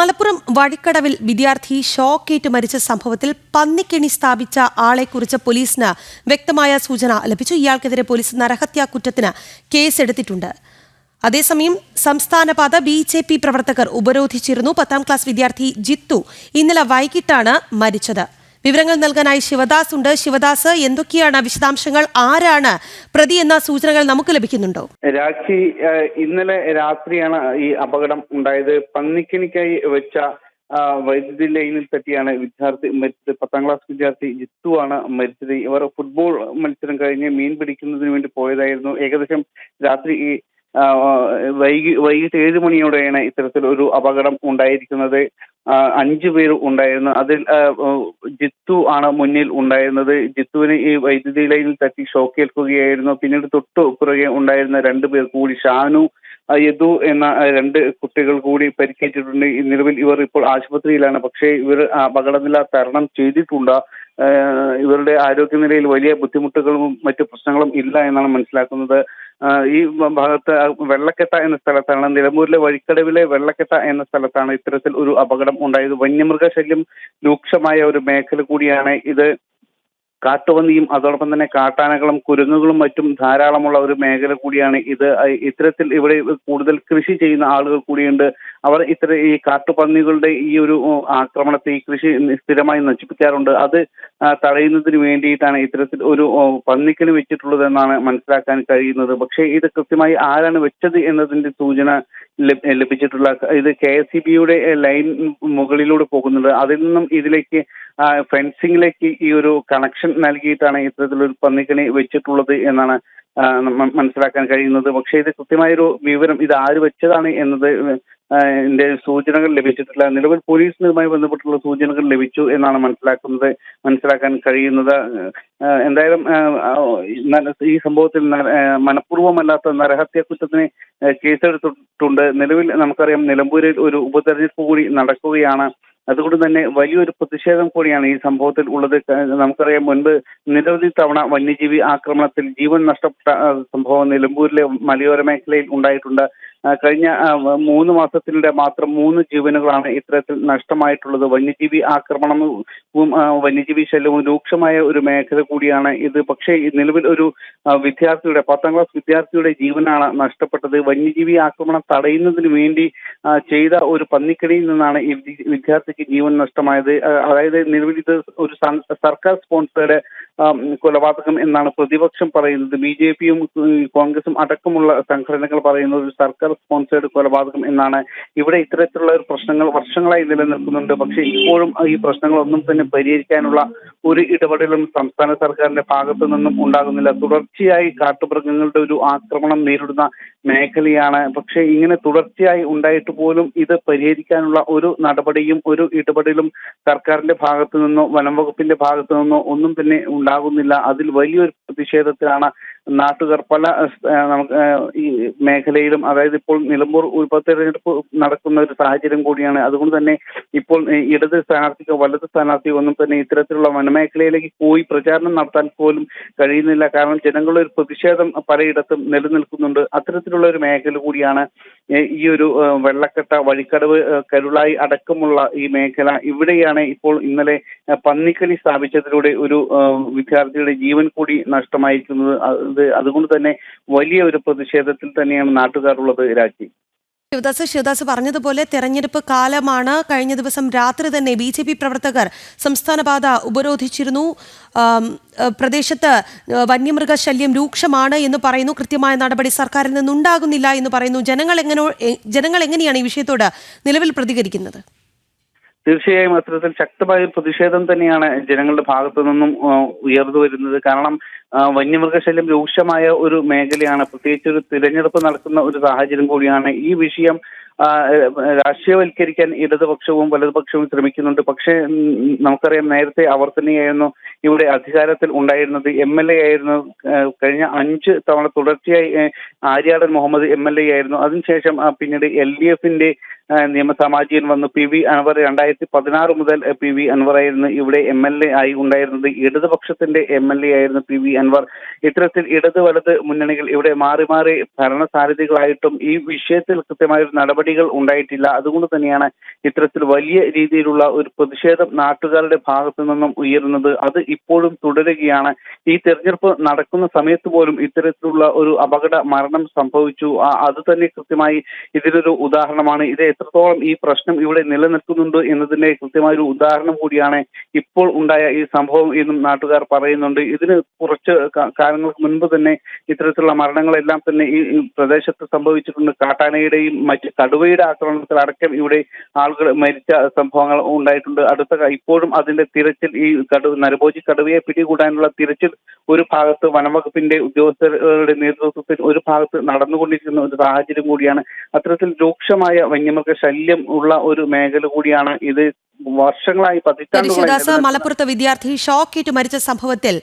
മലപ്പുറം വഴിക്കടവിൽ വിദ്യാർത്ഥി ഷോക്കേറ്റ് മരിച്ച സംഭവത്തിൽ പന്നിക്കെണി സ്ഥാപിച്ച ആളെക്കുറിച്ച് പോലീസിന് വ്യക്തമായ സൂചന ലഭിച്ചു. ഇയാൾക്കെതിരെ പോലീസ് നരഹത്യാ കുറ്റത്തിന് കേസെടുത്തിട്ടുണ്ട്. അതേസമയം സംസ്ഥാനപാത ബി ജെ പി പ്രവർത്തകർ ഉപരോധിച്ചിരുന്നു. പത്താം ക്ലാസ് വിദ്യാർത്ഥി ജിത്തു ഇന്നലെ വൈകിട്ടാണ് മരിച്ചത്. വിവരങ്ങൾ നൽകാനായി ശിവദാസ് ഉണ്ട്. ശിവദാസ് എന്തൊക്കെയാണ് വിശദാംശങ്ങൾ? ആരാണ് പ്രതി എന്ന സൂചനകൾ നമുക്ക് ലഭിക്കുന്നുണ്ടോ? രാഖി ഇന്നലെ രാത്രിയാണ് ഈ അപകടം ഉണ്ടായത്. പന്നിക്കണിക്കായി വെച്ച വൈദ്യുതി ലൈനിൽ തട്ടിയാണ് വിദ്യാർത്ഥി മരിച്ചത്. പത്താം ക്ലാസ് വിദ്യാർത്ഥി ജിത്തു ആണ് മരിച്ചത്. ഇവർ ഫുട്ബോൾ മത്സരം കഴിഞ്ഞ് മീൻ പിടിക്കുന്നതിന് വേണ്ടി പോയതായിരുന്നു. ഏകദേശം രാത്രി ഈ വൈകി വൈകിട്ട് ഏഴ് മണിയോടെയാണ് ഇത്തരത്തിൽ ഒരു അപകടം ഉണ്ടായിരിക്കുന്നത്. അഞ്ചു പേർ ഉണ്ടായിരുന്നു. അതിൽ ജിത്തു ആണ് മുന്നിൽ ഉണ്ടായിരുന്നത്. ജിത്തുവിന് ഈ വൈദ്യുതി ലൈനിൽ തട്ടി ഷോക്കേൽക്കുകയായിരുന്നു പിന്നീട് തൊട്ടു പുറകെ ഉണ്ടായിരുന്ന രണ്ടു പേർ കൂടി ഷാനു യദു എന്ന രണ്ട് കുട്ടികൾ കൂടി പരിക്കേറ്റിട്ടുണ്ട്. നിലവിൽ ഇവർ ഇപ്പോൾ ആശുപത്രിയിലാണ്. പക്ഷേ ഇവർ അപകടനില തരണം ചെയ്തിട്ടുണ്ട്. ഇവരുടെ ആരോഗ്യനിലയിൽ വലിയ ബുദ്ധിമുട്ടുകളും മറ്റു പ്രശ്നങ്ങളും ഇല്ല എന്നാണ് മനസ്സിലാക്കുന്നത്. ഈ ഭാഗത്ത് വെള്ളക്കെട്ട എന്ന സ്ഥലത്താണ് നിലമ്പൂരിലെ വഴിക്കടവിലെ വെള്ളക്കെട്ട എന്ന സ്ഥലത്താണ് ഇത്തരത്തിൽ ഒരു അപകടം ഉണ്ടായത്. വന്യമൃഗശല്യം രൂക്ഷമായ ഒരു മേഖല കൂടിയാണ് ഇത്. കാട്ടുപന്നിയും അതോടൊപ്പം തന്നെ കാട്ടാനകളും കുരുങ്ങുകളും മറ്റും ധാരാളമുള്ള ഒരു മേഖല കൂടിയാണ് ഇത്. ഇത്തരത്തിൽ ഇവിടെ കൂടുതൽ കൃഷി ചെയ്യുന്ന ആളുകൾ കൂടിയുണ്ട്. അവർ ഇത്ര ഈ കാട്ടുപന്നികളുടെ ഈ ഒരു ആക്രമണത്തെ ഈ കൃഷി സ്ഥിരമായി നശിപ്പിക്കാറുണ്ട്. അത് തടയുന്നതിന് വേണ്ടിയിട്ടാണ് ഇത്തരത്തിൽ ഒരു പന്നിക്കിന് വെച്ചിട്ടുള്ളത് എന്നാണ് മനസ്സിലാക്കാൻ കഴിയുന്നത്. പക്ഷേ ഇത് കൃത്യമായി ആരാണ് വെച്ചത് എന്നതിന്റെ സൂചന ലഭ- ലഭിച്ചിട്ടുള്ള ഇത് കെ എസ് സി ബിയുടെ ലൈൻ മുകളിലൂടെ പോകുന്നുണ്ട്. അതിൽ നിന്നും ഇതിലേക്ക് ഫെൻസിങ്ങിലേക്ക് ഈ ഒരു കണക്ഷൻ നൽകിയിട്ടാണ് ഇത്തരത്തിലൊരു പന്നിക്കണി വെച്ചിട്ടുള്ളത് എന്നാണ് മനസ്സിലാക്കാൻ കഴിയുന്നത്. പക്ഷേ ഇത് കൃത്യമായൊരു വിവരം ഇത് ആര് വെച്ചതാണ് എന്നത് ആ, സൂചനകൾ ലഭിച്ചിട്ടില്ല. നിലവിൽ പോലീസിനുമായി ബന്ധപ്പെട്ടുള്ള സൂചനകൾ ലഭിച്ചു എന്നാണ് മനസ്സിലാക്കുന്നത് മനസ്സിലാക്കാൻ കഴിയുന്നത്. എന്തായാലും ഈ സംഭവത്തിൽ മനഃപൂർവമല്ലാത്ത നരഹത്യ കുറ്റത്തിന് കേസെടുത്തിട്ടുണ്ട്. നിലവിൽ നമുക്കറിയാം നിലമ്പൂരിൽ ഒരു ഉപതെരഞ്ഞെടുപ്പ് കൂടി നടക്കുകയാണ്. അതുകൊണ്ട് തന്നെ വലിയൊരു പ്രതിഷേധം കൂടിയാണ് ഈ സംഭവത്തിൽ ഉള്ളത്. നമുക്കറിയാം മുൻപ് നിരവധി തവണ വന്യജീവി ആക്രമണത്തിൽ ജീവൻ നഷ്ടപ്പെട്ട സംഭവം നിലമ്പൂരിലെ മലയോര മേഖലയിൽ ഉണ്ടായിട്ടുണ്ട്. കഴിഞ്ഞ മൂന്ന് മാസത്തിനിടെ മാത്രം മൂന്ന് ജീവനുകളാണ് ഇത്തരത്തിൽ നഷ്ടമായിട്ടുള്ളത്. വന്യജീവി ആക്രമണവും വന്യജീവി ശല്യവും രൂക്ഷമായ ഒരു മേഖല കൂടിയാണ് ഇത്. പക്ഷേ നിലവിൽ ഒരു വിദ്യാർത്ഥിയുടെ പത്താം ക്ലാസ് വിദ്യാർത്ഥിയുടെ ജീവനാണ് നഷ്ടപ്പെട്ടത്. വന്യജീവി ആക്രമണം തടയുന്നതിന് വേണ്ടി ചെയ്ത ഒരു പന്നിക്കടിയിൽ നിന്നാണ് ഈ വിദ്യാർത്ഥിക്ക് ജീവൻ നഷ്ടമായത്. അതായത് നിലവിൽ ഇത് ഒരു സർക്കാർ സ്പോൺസേഡ് കൊലപാതകം എന്നാണ് പ്രതിപക്ഷം പറയുന്നത്. ബി ജെ പിയും കോൺഗ്രസും അടക്കമുള്ള സംഘടനകൾ പറയുന്നത് ഒരു സർക്കാർ സ്പോൺസേഡ് കൊലപാതകം എന്നാണ് ഇവിടെ ഇത്തരത്തിലുള്ള ഒരു പ്രശ്നങ്ങൾ വർഷങ്ങളായി നിലനിൽക്കുന്നുണ്ട്. പക്ഷേ ഇപ്പോഴും ഈ പ്രശ്നങ്ങളൊന്നും തന്നെ പരിഹരിക്കാനുള്ള ഒരു ഇടപെടലും സംസ്ഥാന സർക്കാരിന്റെ ഭാഗത്തു നിന്നും ഉണ്ടാകുന്നില്ല. തുടർച്ചയായി കാട്ടുമൃഗങ്ങളുടെ ഒരു ആക്രമണം നേരിടുന്ന മേഖലയാണ്. പക്ഷേ ഇങ്ങനെ തുടർച്ചയായി ഉണ്ടായിട്ട് പോലും ഇത് പരിഹരിക്കാനുള്ള ഒരു നടപടിയും ഒരു ഇടപെടലും സർക്കാരിന്റെ ഭാഗത്തു നിന്നോ വനം വകുപ്പിന്റെ ഭാഗത്തു നിന്നോ ഒന്നും തന്നെ ഉണ്ടാകുന്നില്ല. അതിൽ വലിയൊരു പ്രതിഷേധത്തിലാണ് നാട്ടുകാർ പല നമുക്ക് ഈ മേഖലയിലും അതായത് ഇപ്പോൾ നിലമ്പൂർ ഉപതെരഞ്ഞെടുപ്പ് നടക്കുന്ന ഒരു സാഹചര്യം കൂടിയാണ്. അതുകൊണ്ട് തന്നെ ഇപ്പോൾ ഇടത് സ്ഥാനാർത്ഥിക്കോ വലത് സ്ഥാനാർത്ഥിയോ ഒന്നും തന്നെ ഇത്തരത്തിലുള്ള വനമേഖലയിലേക്ക് പോയി പ്രചാരണം നടത്താൻ പോലും കഴിയുന്നില്ല. കാരണം ജനങ്ങളുടെ ഒരു പ്രതിഷേധം പലയിടത്തും നിലനിൽക്കുന്നുണ്ട്. അത്തരത്തിലുള്ള ഒരു മേഖല കൂടിയാണ് ഈ ഒരു വെള്ളക്കെട്ട വഴിക്കടവ് കരുളായി അടക്കമുള്ള ഈ മേഖല. ഇവിടെയാണ് ഇപ്പോൾ ഇന്നലെ പന്നിക്കലി സ്ഥാപിച്ചതിലൂടെ ഒരു വിദ്യാർത്ഥിയുടെ ജീവൻ കൂടി നഷ്ടമായിരിക്കുന്നത്. അതുകൊണ്ട് തന്നെ വലിയ ഒരു പ്രതിഷേധത്തിൽ തന്നെയാണ് നാട്ടുകാരുള്ളത് രാജി ശിവദാസ് ശിവദാസ് പറഞ്ഞതുപോലെ തെരഞ്ഞെടുപ്പ് കാലമാണ്. കഴിഞ്ഞ ദിവസം രാത്രി തന്നെ ബി ജെ പി പ്രവർത്തകർ സംസ്ഥാനപാത ഉപരോധിച്ചിരുന്നു. പ്രദേശത്ത് വന്യമൃഗശല്യം രൂക്ഷമാണ് എന്ന് പറയുന്നു. കൃത്യമായ നടപടി സർക്കാരിൽ നിന്നുണ്ടാകുന്നില്ല എന്ന് പറയുന്നു. ജനങ്ങൾ എങ്ങനെ ജനങ്ങൾ എങ്ങനെയാണ് ഈ വിഷയത്തോട് നിലവിൽ പ്രതികരിക്കുന്നത്? തീർച്ചയായും അത്തരത്തിൽ ശക്തമായ ഒരു പ്രതിഷേധം തന്നെയാണ് ജനങ്ങളുടെ ഭാഗത്തു നിന്നും ഉയർന്നു വരുന്നത്. കാരണം വന്യമൃഗശല്യം രൂക്ഷമായ ഒരു മേഖലയാണ്. പ്രത്യേകിച്ച് ഒരു തിരഞ്ഞെടുപ്പ് നടക്കുന്ന ഒരു സാഹചര്യം കൂടിയാണ്. ഈ വിഷയം രാഷ്ട്രീയവൽക്കരിക്കാൻ ഇടതുപക്ഷവും വലതുപക്ഷവും ശ്രമിക്കുന്നുണ്ട്. പക്ഷേ നമുക്കറിയാം നേരത്തെ അവർ തന്നെയായിരുന്നു ഇവിടെ അധികാരത്തിൽ ഉണ്ടായിരുന്നത്. എം എൽ എ ആയിരുന്നു. കഴിഞ്ഞ അഞ്ച് തവണ തുടർച്ചയായി Aryadan Muhammad M L A ആയിരുന്നു. അതിനുശേഷം പിന്നീട് എൽ ഡി എഫിന്റെ നിയമസാമാജികൻ വന്നു പി വി അൻവർ രണ്ടായിരത്തി പതിനാറ് മുതൽ പി വി അൻവർ ആയിരുന്നു ഇവിടെ എം എൽ എ ആയി ഉണ്ടായിരുന്നത്. ഇടതുപക്ഷത്തിന്റെ എം എൽ എ ആയിരുന്നു പി വി അൻവർ. ഇത്തരത്തിൽ ഇടത് വലത് മുന്നണികൾ ഇവിടെ മാറി മാറി ഭരണ സാധ്യതകളായിട്ടും ഈ വിഷയത്തിൽ കൃത്യമായ ഒരു നടപടികൾ ഉണ്ടായിട്ടില്ല. അതുകൊണ്ട് തന്നെയാണ് ഇത്തരത്തിൽ വലിയ രീതിയിലുള്ള ഒരു പ്രതിഷേധം നാട്ടുകാരുടെ ഭാഗത്തു നിന്നും ഉയരുന്നത്. അത് ഇപ്പോഴും തുടരുകയാണ്. ഈ തെരഞ്ഞെടുപ്പ് നടക്കുന്ന സമയത്ത് പോലും ഇത്തരത്തിലുള്ള ഒരു അപകട മരണം സംഭവിച്ചു. അത് തന്നെ കൃത്യമായി ഇതിനൊരു ഉദാഹരണമാണ്. ഇത് എത്രത്തോളം ഈ പ്രശ്നം ഇവിടെ നിലനിൽക്കുന്നുണ്ട് എന്നതിന്റെ കൃത്യമായ ഒരു ഉദാഹരണം കൂടിയാണ് ഇപ്പോൾ ഉണ്ടായ ഈ സംഭവം എന്നും നാട്ടുകാർ പറയുന്നുണ്ട്. ഇതിന് കുറച്ച് കാലങ്ങൾക്ക് മുൻപ് തന്നെ ഇത്തരത്തിലുള്ള മരണങ്ങളെല്ലാം തന്നെ ഈ പ്രദേശത്ത് സംഭവിച്ചിട്ടുണ്ട്. കാട്ടാനയുടെയും മറ്റ് കടുവയുടെ ആക്രമണത്തിൽ അടക്കം ഇവിടെ ആളുകൾ മരിച്ച സംഭവങ്ങൾ ഉണ്ടായിട്ടുണ്ട്. അടുത്ത ഇപ്പോഴും അതിന്റെ തിരച്ചിൽ ഈ കടുവ നരഭോജി കടുവയെ പിടികൂടാനുള്ള തിരച്ചിൽ ഒരു ഭാഗത്ത് വനംവകുപ്പിന്റെ ഉദ്യോഗസ്ഥരുടെ നേതൃത്വത്തിൽ ഒരു ഭാഗത്ത് നടന്നുകൊണ്ടിരിക്കുന്ന ഒരു സാഹചര്യം കൂടിയാണ്. അത്തരത്തിൽ രൂക്ഷമായ വന്യമൃഗ ശല്യം ഉള്ള ഒരു മേഖല കൂടിയാണ് ഇത് വർഷങ്ങളായി പതിറ്റാണ്ടുകളായി മലപ്പുറത്ത് വിദ്യാർത്ഥി ഷോക്കേറ്റ് മരിച്ച സംഭവത്തിൽ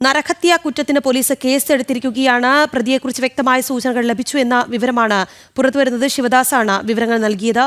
നരഹത്യ കുറ്റത്തിന് പോലീസ് കേസ് എടുത്തിരിക്കുകയാണ് പ്രതിയെക്കുറിച്ച് വ്യക്തമായ സൂചനകൾ ലഭിച്ചു എന്ന വിവരമാണ് പുറത്തുവരുന്നത്. ശിവദാസാണ് വിവരങ്ങൾ നൽകിയത്.